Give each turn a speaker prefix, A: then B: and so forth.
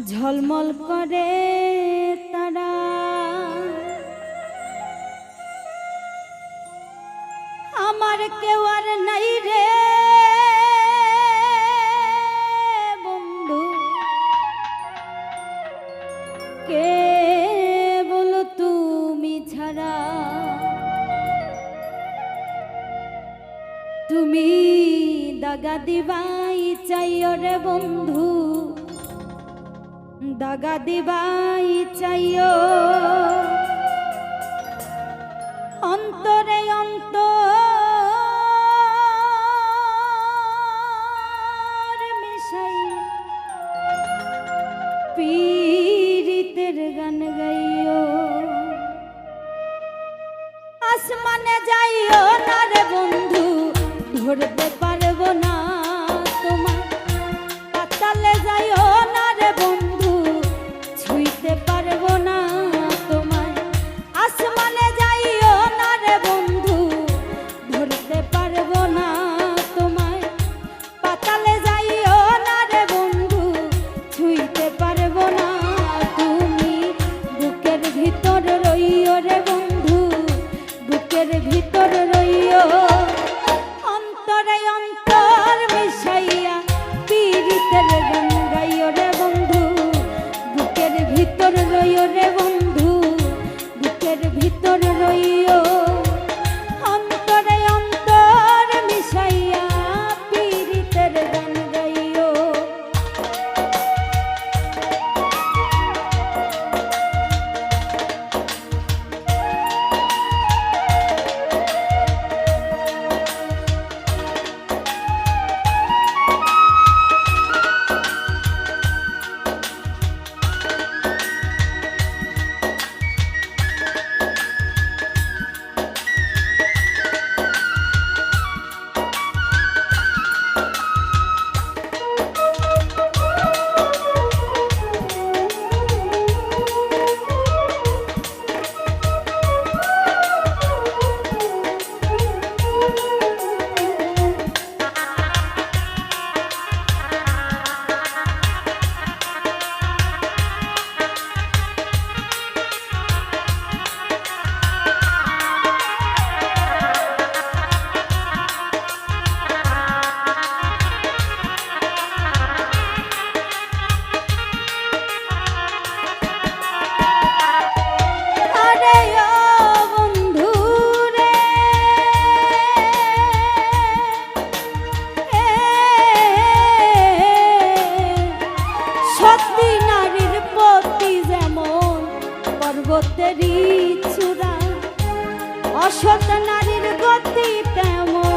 A: ঝলমল করে তারা। আমার কেউ আর নাই রে বন্ধু। কে বলো তুমি ছাড়া। তুমি দাগা দিবাই চাইও রে বন্ধু। দাগা দিবাই চাইও। অন্তরে অন্তর মিশাই। পীড়িতের গান গাইও। আসমানে যাইও না রে বন্ধু ধরতে ভিতর রইও সত্যি নারীর পতি যেমন পর্বতেরই চূড়া অসৎ নারীর গতি তেমন।